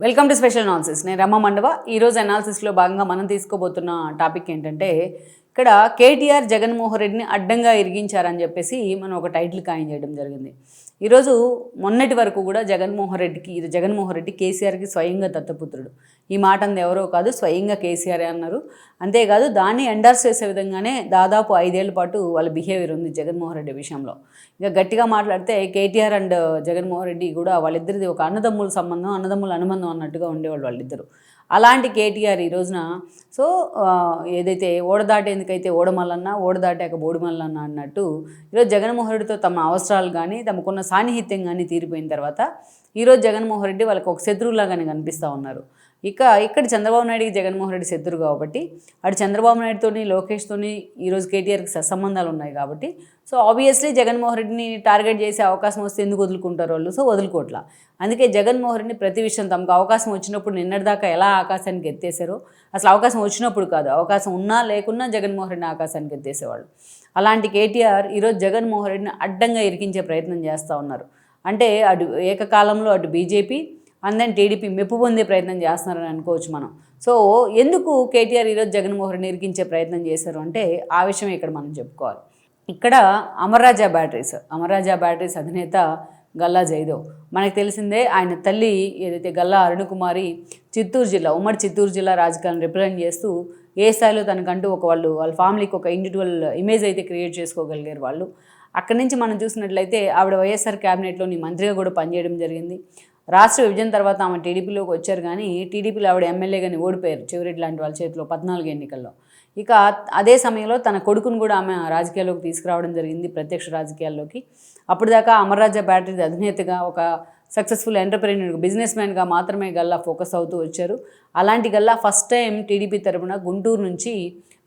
Welcome to special analysis నేను రమ్మ మండవ. ఈరోజు అనాలిసిస్లో భాగంగా మనం తీసుకోబోతున్న టాపిక్ ఏంటంటే ఇక్కడ కేటీఆర్ జగన్మోహన్ రెడ్డిని అడ్డంగా ఇరిగించారని చెప్పేసి మనం ఒక టైటిల్ ఖాయం చేయడం జరిగింది. ఈరోజు మొన్నటి వరకు కూడా జగన్మోహన్ రెడ్డికి ఇది జగన్మోహన్ రెడ్డి కేసీఆర్కి స్వయంగా దత్తపుత్రుడు. ఈ మాట అంది ఎవరో కాదు స్వయంగా కేసీఆర్ అన్నారు. అంతేకాదు దాన్ని ఎండార్స్ చేసే విధంగానే దాదాపు ఐదేళ్ళ పాటు వాళ్ళ బిహేవియర్ ఉంది జగన్మోహన్ రెడ్డి విషయంలో. ఇక గట్టిగా మాట్లాడితే కేటీఆర్ అండ్ జగన్మోహన్ రెడ్డి కూడా వాళ్ళిద్దరిది ఒక అన్నదమ్ముల సంబంధం అన్నదమ్ముల అనుబంధం అన్నట్టుగా ఉండేవాళ్ళు వాళ్ళిద్దరు. అలాంటి కేటీఆర్ ఈ రోజున సో ఏదైతే ఓడదాటేందుకైతే ఓడమల్లన్నా ఓడదాటాక బోడిమల్లన్నా అన్నట్టు ఈరోజు జగన్మోహన్ రెడ్డితో తమ అవసరాలు కానీ తమకున్న సాన్నిహిత్యం కానీ తీరిపోయిన తర్వాత ఈరోజు జగన్మోహన్ రెడ్డి వాళ్ళకి ఒక శత్రువులాగానే కనిపిస్తూ ఉన్నారు. ఇక ఇక్కడ చంద్రబాబు నాయుడికి జగన్మోహన్ రెడ్డి శత్రువు కాబట్టి అటు చంద్రబాబు నాయుడుతోని లోకేష్తోని ఈరోజు కేటీఆర్కి సత్సంబంధాలు ఉన్నాయి కాబట్టి సో ఆబ్వియస్లీ జగన్మోహన్ రెడ్డిని టార్గెట్ చేసే అవకాశం వస్తే ఎందుకు వదులుకుంటారు వాళ్ళు? సో వదులుకోట్లా. అందుకే జగన్మోహన్ రెడ్డిని ప్రతి విషయం తమకు అవకాశం వచ్చినప్పుడు నిన్నటిదాకా ఎలా ఆకాశానికి ఎత్తేసారో అసలు అవకాశం వచ్చినప్పుడు కాదు అవకాశం ఉన్నా లేకున్నా జగన్మోహన్ రెడ్డిని ఆకాశానికి ఎత్తేసేవాళ్ళు. అలాంటి కేటీఆర్ ఈరోజు జగన్మోహన్ రెడ్డిని అడ్డంగా ఇరికించే ప్రయత్నం చేస్తూ ఉన్నారు. అంటే అటు ఏకకాలంలో అటు బీజేపీ అండ్ టీడీపీ మెప్పు పొందే ప్రయత్నం చేస్తున్నారని అనుకోవచ్చు మనం. సో ఎందుకు కేటీఆర్ ఈరోజు జగన్మోహన్ రెడ్డి ఇరికించే ప్రయత్నం చేశారు అంటే ఆ విషయం ఇక్కడ మనం చెప్పుకోవాలి. ఇక్కడ అమర్రాజా బ్యాటరీస్ అమర్రాజా బ్యాటరీస్ అధినేత గల్లా జైదేవ్. మనకు తెలిసిందే ఆయన తల్లి ఏదైతే గల్లా అరుణకుమారి చిత్తూరు జిల్లా ఉమ్మడి చిత్తూరు జిల్లా రాజకీయాలను రిప్రజెంట్ చేస్తూ ఏ స్థాయిలో తనకంటూ ఒక వాళ్ళు వాళ్ళ ఫ్యామిలీకి ఒక ఇండివిజువల్ ఇమేజ్ అయితే క్రియేట్ చేసుకోగలిగారు వాళ్ళు. అక్కడి నుంచి మనం చూసినట్లయితే ఆవిడ వైఎస్ఆర్ క్యాబినెట్లోని మంత్రిగా కూడా పనిచేయడం జరిగింది. రాష్ట్ర విభజన తర్వాత ఆమె టీడీపీలోకి వచ్చారు కానీ టీడీపీలో ఆవిడ ఎమ్మెల్యేగాని ఓడిపోయారు చివరి లాంటి వాళ్ళ చేతిలో పద్నాలుగు ఎన్నికల్లో. ఇక అదే సమయంలో తన కొడుకును కూడా ఆమె రాజకీయాల్లోకి తీసుకురావడం జరిగింది ప్రత్యక్ష రాజకీయాల్లోకి. అప్పుడు దాకా అమర్రాజా బ్యాటరీ అధినేతగా ఒక సక్సెస్ఫుల్ ఎంటర్ప్రెన్యూర్ బిజినెస్ మ్యాన్గా మాత్రమే గల్లా ఫోకస్ అవుతూ వచ్చారు. అలాంటి గల్లా ఫస్ట్ టైం టీడీపీ తరపున గుంటూరు నుంచి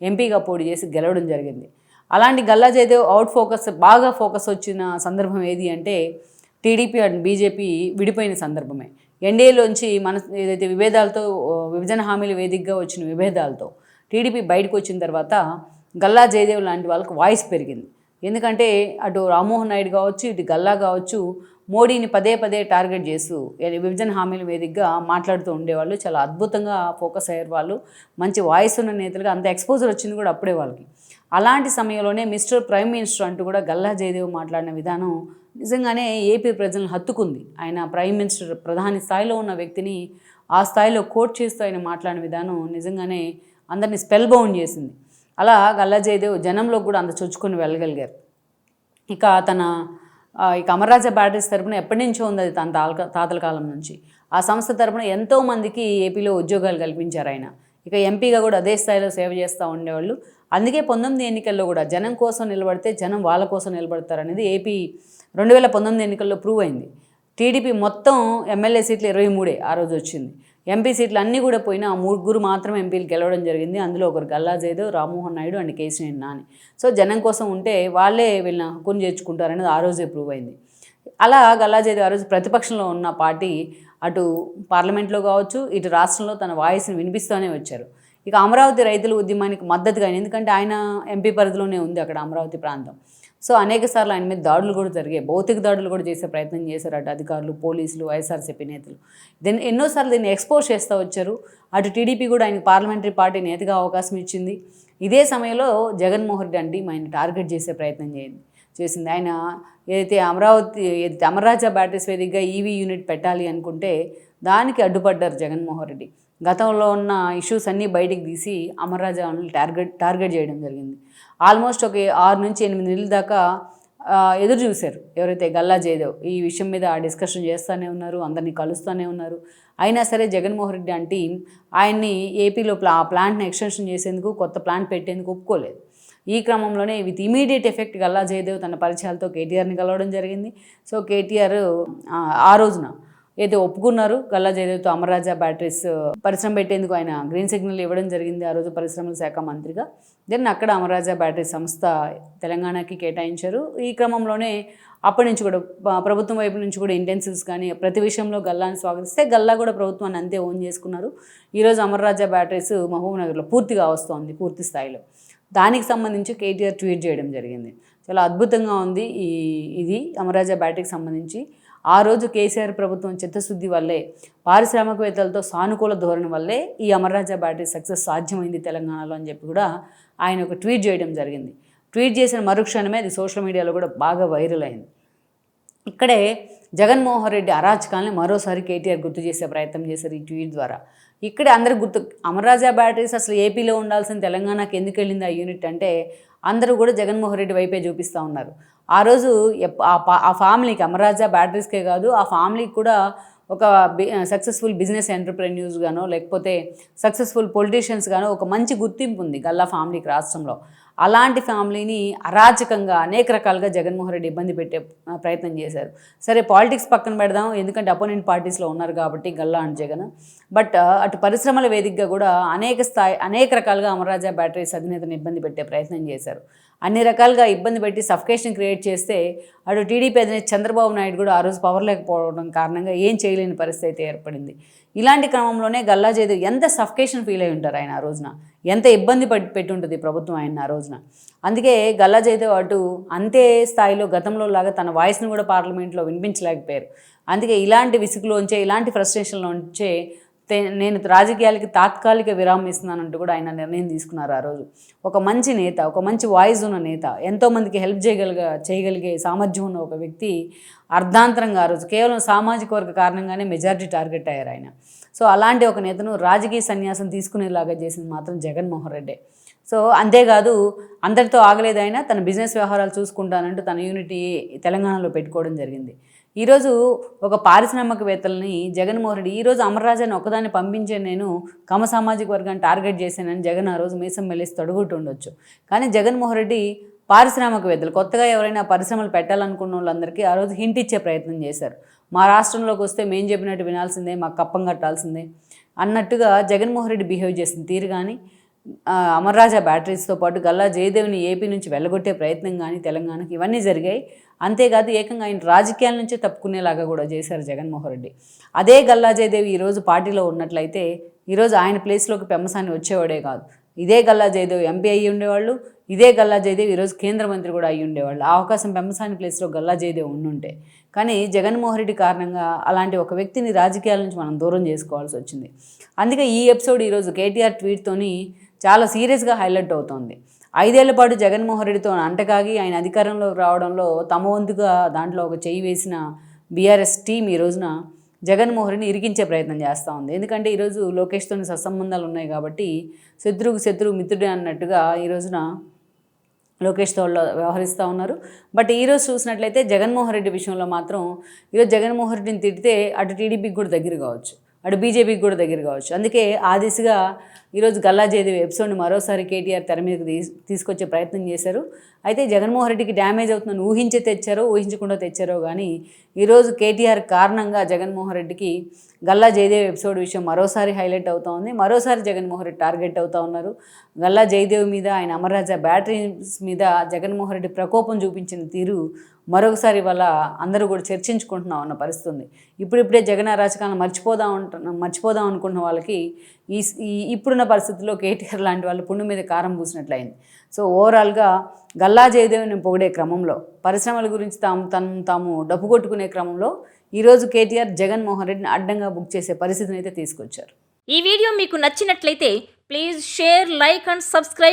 ఎంపీగా పోటీ చేసి గెలవడం జరిగింది. అలాంటి గల్లా జయదేవ్ అవుట్ ఫోకస్ బాగా ఫోకస్ వచ్చిన సందర్భం ఏది అంటే టీడీపీ అండ్ బీజేపీ విడిపోయిన సందర్భమే. ఎన్డీఏలోంచి మన ఏదైతే విభేదాలతో విభజన హామీల వేదికగా వచ్చిన విభేదాలతో టీడీపీ బయటకు వచ్చిన తర్వాత గల్లా జయదేవ్ లాంటి వాళ్ళకి వాయిస్ పెరిగింది. ఎందుకంటే అటు రామ్మోహన్ నాయుడు కావచ్చు ఇటు గల్లా కావచ్చు మోడీని పదే పదే టార్గెట్ చేస్తూ విభజన హామీల వేదికగా మాట్లాడుతూ ఉండేవాళ్ళు. చాలా అద్భుతంగా ఫోకస్ అయ్యారు వాళ్ళు. మంచి వాయిస్ ఉన్న నేతలుగా అంత ఎక్స్పోజర్ వచ్చింది కూడా అప్పుడే వాళ్ళకి. అలాంటి సమయంలోనే మిస్టర్ ప్రైమ్ మినిస్టర్ అంటూ కూడా గల్లా జయదేవ్ మాట్లాడిన విధానం నిజంగానే ఏపీ ప్రజలను హత్తుకుంది. ఆయన ప్రైమ్ మినిస్టర్ ప్రధాని స్థాయిలో ఉన్న వ్యక్తిని ఆ స్థాయిలో కోట్ చేస్తూ ఆయన మాట్లాడిన విధానం నిజంగానే అందరినీ స్పెల్ బౌండ్ చేసింది. అలా గల్లా జయదేవ్ జనంలో కూడా అంత చొచ్చుకొని వెళ్ళగలిగారు. ఇక తన ఇక అమరరాజ బ్యాటరీస్ తరపున ఎప్పటి నుంచో ఉంది అది తన తాలక తాతల కాలం నుంచి. ఆ సంస్థ తరపున ఎంతో మందికి ఏపీలో ఉద్యోగాలు కల్పించారు ఆయన. ఇక ఎంపీగా కూడా అదే స్థాయిలో సేవ చేస్తూ ఉండేవాళ్ళు. అందుకే పంతొమ్మిది ఎన్నికల్లో కూడా జనం కోసం నిలబడితే జనం వాళ్ళ కోసం నిలబడతారు అనేది ఏపీ రెండు వేల పంతొమ్మిది ఎన్నికల్లో ప్రూవ్ అయింది. టీడీపీ మొత్తం ఎమ్మెల్యే సీట్లు ఇరవై మూడే ఆ రోజు వచ్చింది. ఎంపీ సీట్లు అన్నీ కూడా పోయినా ముగ్గురు మాత్రం ఎంపీలు గెలవడం జరిగింది. అందులో ఒకరు గల్లా జయదేవ్ రామ్మోహన్ నాయుడు అండ్ కేసీనేని నాని. సో జనం కోసం ఉంటే వాళ్ళే వీళ్ళని హక్కును చేర్చుకుంటారనేది ఆ రోజే ప్రూవ్ అయింది. అలా గల్లా జయదేవ్ ఆ రోజు ప్రతిపక్షంలో ఉన్న పార్టీ అటు పార్లమెంట్లో కావచ్చు ఇటు రాష్ట్రంలో తన వాయిస్ని వినిపిస్తూనే వచ్చారు. ఇక అమరావతి రైతుల ఉద్యమానికి మద్దతుగా ఎందుకంటే ఆయన ఎంపీ పరిధిలోనే ఉంది అక్కడ అమరావతి ప్రాంతం. సో అనేక సార్లు ఆయన మీద దాడులు కూడా జరిగాయి. భౌతిక దాడులు కూడా చేసే ప్రయత్నం చేశారు అటు అధికారులు పోలీసులు వైఎస్ఆర్సీపీ నేతలు. దీన్ని ఎన్నోసార్లు దీన్ని ఎక్స్పోజ్ చేస్తూ వచ్చారు. అటు టీడీపీ కూడా ఆయనకు పార్లమెంటరీ పార్టీ నేతగా అవకాశం ఇచ్చింది. ఇదే సమయంలో జగన్మోహన్ రెడ్డి అంటే ఆయన టార్గెట్ చేసే ప్రయత్నం చేయండి చేసింది. ఆయన ఏదైతే అమరావతి అమరాజా బ్యాటరీస్ వేదికగా ఈవీ యూనిట్ పెట్టాలి అనుకుంటే దానికి అడ్డుపడ్డారు జగన్మోహన్ రెడ్డి. గతంలో ఉన్న ఇష్యూస్ అన్నీ బయటికి తీసి అమర్రాజాను టార్గెట్ టార్గెట్ చేయడం జరిగింది. ఆల్మోస్ట్ ఒక ఆరు నుంచి ఎనిమిది నెలల దాకా ఎదురు చూశారు. ఎవరైతే గల్లా జయదేవ్ ఈ విషయం మీద డిస్కషన్ చేస్తూనే ఉన్నారు అందరినీ కలుస్తూనే ఉన్నారు. అయినా సరే జగన్మోహన్ రెడ్డి అంటే ఆయన్ని ఏపీలో ప్లా ప్లాంట్ని ఎక్స్టెన్షన్ చేసేందుకు కొత్త ప్లాంట్ పెట్టేందుకు ఒప్పుకోలేదు. ఈ క్రమంలోనే with immediate effect Galla Jayadev తన పరిచయాలతో కేటీఆర్ని కలవడం జరిగింది. సో కేటీఆర్ ఆ రోజున అయితే ఒప్పుకున్నారు గల్లా జయదేవ్తో అమరాజా బ్యాటరీస్ పరిశ్రమ పెట్టేందుకు ఆయన గ్రీన్ సిగ్నల్ ఇవ్వడం జరిగింది ఆ రోజు పరిశ్రమల శాఖ మంత్రిగా. దెన్ అక్కడ అమరాజా బ్యాటరీ సంస్థ తెలంగాణకి కేటాయించారు. ఈ క్రమంలోనే అప్పటి నుంచి కూడా ప్రభుత్వం వైపు నుంచి కూడా ఇంటెన్సివ్స్ కానీ ప్రతి విషయంలో గల్లాని స్వాగతిస్తే గల్లా కూడా ప్రభుత్వాన్ని అంతే ఓన్ చేసుకున్నారు. ఈరోజు అమర్రాజా బ్యాటరీస్ మహబూబ్నగర్లో పూర్తిగా వస్తోంది పూర్తి స్థాయిలో. దానికి సంబంధించి కేటీఆర్ ట్వీట్ చేయడం జరిగింది. చాలా అద్భుతంగా ఉంది ఈ ఇది అమరాజా బ్యాటరీకి సంబంధించి. ఆ రోజు కేసీఆర్ ప్రభుత్వం చిత్తశుద్ధి వల్లే పారిశ్రామికవేత్తలతో సానుకూల ధోరణి వల్లే ఈ అమర్రాజా బ్యాటరీ సక్సెస్ సాధ్యమైంది తెలంగాణలో అని చెప్పి కూడా ఆయన ఒక ట్వీట్ చేయడం జరిగింది. ట్వీట్ చేసిన మరుక్షణమే అది సోషల్ మీడియాలో కూడా బాగా వైరల్ అయింది. ఇక్కడే జగన్మోహన్ రెడ్డి అరాచకాల్ని మరోసారి కేటీఆర్ గుర్తు చేసే ప్రయత్నం చేశారు ఈ ట్వీట్ ద్వారా. ఇక్కడే అందరికి గుర్తు అమర్రాజా బ్యాటరీస్ అసలు ఏపీలో ఉండాల్సిన తెలంగాణకి ఎందుకు వెళ్ళింది ఆ యూనిట్ అంటే అందరూ కూడా జగన్మోహన్ రెడ్డి వైపే చూపిస్తూ ఉన్నారు. ఆ రోజు ఆ ఆ ఫ్యామిలీకి అమరాజా బ్యాటరీస్కే కాదు ఆ ఫ్యామిలీకి కూడా ఒక సక్సెస్ఫుల్ బిజినెస్ ఎంటర్ప్రెన్యూర్స్ గానో లేకపోతే సక్సెస్ఫుల్ పొలిటీషియన్స్ గానో ఒక మంచి గుర్తింపు ఉంది గల్లా ఫ్యామిలీకి రాష్ట్రంలో. అలాంటి ఫ్యామిలీని అరాచకంగా అనేక రకాలుగా జగన్మోహన్ రెడ్డి ఇబ్బంది పెట్టే ప్రయత్నం చేశారు. సరే పాలిటిక్స్ పక్కన పెడదాం ఎందుకంటే అపోనెంట్ పార్టీస్లో ఉన్నారు కాబట్టి గల్లా అని జగన్. బట్ అటు పరిశ్రమల వేదికగా కూడా అనేక స్థాయి అనేక రకాలుగా అమరరాజా బ్యాటరీస్ అధినేతను ఇబ్బంది పెట్టే ప్రయత్నం చేశారు. అన్ని రకాలుగా ఇబ్బంది పెట్టి సఫికేషన్ క్రియేట్ చేస్తే అటు టీడీపీ అధినేత చంద్రబాబు నాయుడు కూడా ఆ రోజు పవర్ లేకపోవడం కారణంగా ఏం చేయలేని పరిస్థితి అయితే ఏర్పడింది. ఇలాంటి క్రమంలోనే గల్లా జయదేవ్ ఎంత సఫికేషన్ ఫీల్ అయి ఉంటారు ఆయన ఆ రోజున? ఎంత ఇబ్బంది పడి పెట్టి ఉంటుంది ప్రభుత్వం ఆయన ఆ రోజున? అందుకే గల్లా జయదేవ్ అటు అంతే స్థాయిలో గతంలో లాగా తన వాయిస్ని కూడా పార్లమెంట్లో వినిపించలేకపోయారు. అందుకే ఇలాంటి విసుగులోంచే ఇలాంటి ఫ్రస్ట్రేషన్లోంచే నేను రాజకీయాలకి తాత్కాలిక విరామం ఇస్తున్నానంటూ కూడా ఆయన నిర్ణయం తీసుకున్నారు ఆ రోజు. ఒక మంచి నేత ఒక మంచి వాయిస్ ఉన్న నేత ఎంతోమందికి హెల్ప్ చేయగలిగ చేయగలిగే సామర్థ్యం ఉన్న ఒక వ్యక్తి అర్ధాంతరంగా ఆ రోజు. కేవలం సామాజిక వర్గ కారణంగానే మెజారిటీ టార్గెట్ అయ్యారు ఆయన. సో అలాంటి ఒక నేతను రాజకీయ సన్యాసం తీసుకునేలాగా చేసింది మాత్రం జగన్మోహన్ రెడ్డి. సో అంతేకాదు అందరితో ఆగలేదైనా తన బిజినెస్ వ్యవహారాలు చూసుకుంటానంటూ తన యూనిటీ తెలంగాణలో పెట్టుకోవడం జరిగింది. ఈరోజు ఒక పారిశ్రామికవేత్తలని జగన్మోహన్ రెడ్డి ఈరోజు అమర్రాజాన్ని ఒకదాన్ని పంపించే నేను కమ సామాజిక వర్గాన్ని టార్గెట్ చేశానని జగన్ ఆ రోజు మీసం మెలిసి తొడగొట్టు ఉండొచ్చు. కానీ జగన్మోహన్ రెడ్డి పారిశ్రామికవేత్తలు కొత్తగా ఎవరైనా పరిశ్రమలు పెట్టాలనుకున్న వాళ్ళందరికీ ఆ రోజు హింట్ ఇచ్చే ప్రయత్నం చేశారు. మా రాష్ట్రంలోకి వస్తే మేం చెప్పినట్టు వినాల్సిందే మాకు కప్పం కట్టాల్సిందే అన్నట్టుగా జగన్మోహన్ రెడ్డి బిహేవ్ చేసిన తీరు కానీ అమర్రాజా బ్యాటరీస్తో పాటు గల్లా జయదేవ్ని ఏపీ నుంచి వెళ్ళగొట్టే ప్రయత్నం కానీ తెలంగాణకి ఇవన్నీ జరిగాయి. అంతేకాదు ఏకంగా ఆయన రాజకీయాల నుంచే తప్పుకునేలాగా కూడా చేశారు జగన్మోహన్ రెడ్డి. అదే గల్లాజయదేవి ఈరోజు పార్టీలో ఉన్నట్లయితే ఈరోజు ఆయన ప్లేస్లోకి పెమ్మసాని వచ్చేవాడే కాదు. ఇదే గల్లా జయదేవ్ ఎంపీ అయ్యి ఉండేవాళ్ళు ఇదే గల్లా జయదేవ్ ఈరోజు కేంద్ర మంత్రి కూడా అయ్యి ఉండేవాళ్ళు. ఆ అవకాశం పెమ్మసాని ప్లేస్లో గల్లా జయదేవ్ ఉండుంటే. కానీ జగన్మోహన్ రెడ్డి కారణంగా అలాంటి ఒక వ్యక్తిని రాజకీయాల నుంచి మనం దూరం చేసుకోవాల్సి వచ్చింది. అందుకే ఈ ఎపిసోడ్ ఈరోజు కేటీఆర్ ట్వీట్తోని చాలా సీరియస్గా హైలైట్ అవుతోంది. ఐదేళ్ళ పాటు జగన్మోహన్ రెడ్డితో అంటకాగి ఆయన అధికారంలోకి రావడంలో తమ వంతుగా దాంట్లో ఒక చేయి వేసిన బీఆర్ఎస్ టీం ఈ రోజున జగన్మోహన్ రెడ్డిని ఇరికించే ప్రయత్నం చేస్తూ ఉంది. ఎందుకంటే ఈరోజు లోకేష్తో సత్సంబంధాలు ఉన్నాయి కాబట్టి శత్రువుకు శత్రువు మిత్రుడే అన్నట్టుగా ఈ రోజున లోకేష్ తోళ్ళు వ్యవహరిస్తూ ఉన్నారు. బట్ ఈరోజు చూసినట్లయితే జగన్మోహన్ రెడ్డి విషయంలో మాత్రం ఈరోజు జగన్మోహన్ రెడ్డిని తిడితే అటు టీడీపీకి కూడా దగ్గర కావచ్చు. అటు బీజేపీకి కూడా దగ్గర కావచ్చు. అందుకే ఆ దిశగా ఈరోజు గల్లా జయదేవి ఎపిసోడ్ని మరోసారి కేటీఆర్ తెర మీదకి తీసుకొచ్చే ప్రయత్నం చేశారు. అయితే జగన్మోహన్ రెడ్డికి డ్యామేజ్ అవుతుందని ఊహించే తెచ్చారో ఊహించకుండా తెచ్చారో కానీ ఈరోజు కేటీఆర్ కారణంగా జగన్మోహన్ రెడ్డికి గల్లా జయదేవి ఎపిసోడ్ విషయం మరోసారి హైలైట్ అవుతా ఉంది. మరోసారి జగన్మోహన్ రెడ్డి టార్గెట్ అవుతా ఉన్నారు. గల్లా జయదేవి మీద ఆయన అమర్రాజా బ్యాటరీస్ మీద జగన్మోహన్ రెడ్డి ప్రకోపం చూపించిన తీరు మరొకసారి వాళ్ళ అందరూ కూడా చర్చించుకుంటున్నాం అన్న పరిస్థితి ఉంది ఇప్పుడిప్పుడే జగన్ అరాచకాలను మర్చిపోదాం అంటున్న మర్చిపోదాం అనుకున్న వాళ్ళకి ఈ ఈ ఇప్పుడున్న పరిస్థితుల్లో కేటీఆర్ లాంటి వాళ్ళు పుండు మీద కారం పూసినట్లయింది. సో ఓవరాల్గా గల్లా జయదేవిని పొగిడే క్రమంలో పరిశ్రమల గురించి తాము తను తాము డబ్బు కొట్టుకునే క్రమంలో ఈరోజు కేటీఆర్ జగన్మోహన్ రెడ్డిని అడ్డంగా బుక్ చేసే పరిస్థితిని అయితే తీసుకొచ్చారు. ఈ వీడియో మీకు నచ్చినట్లయితే please share like and subscribe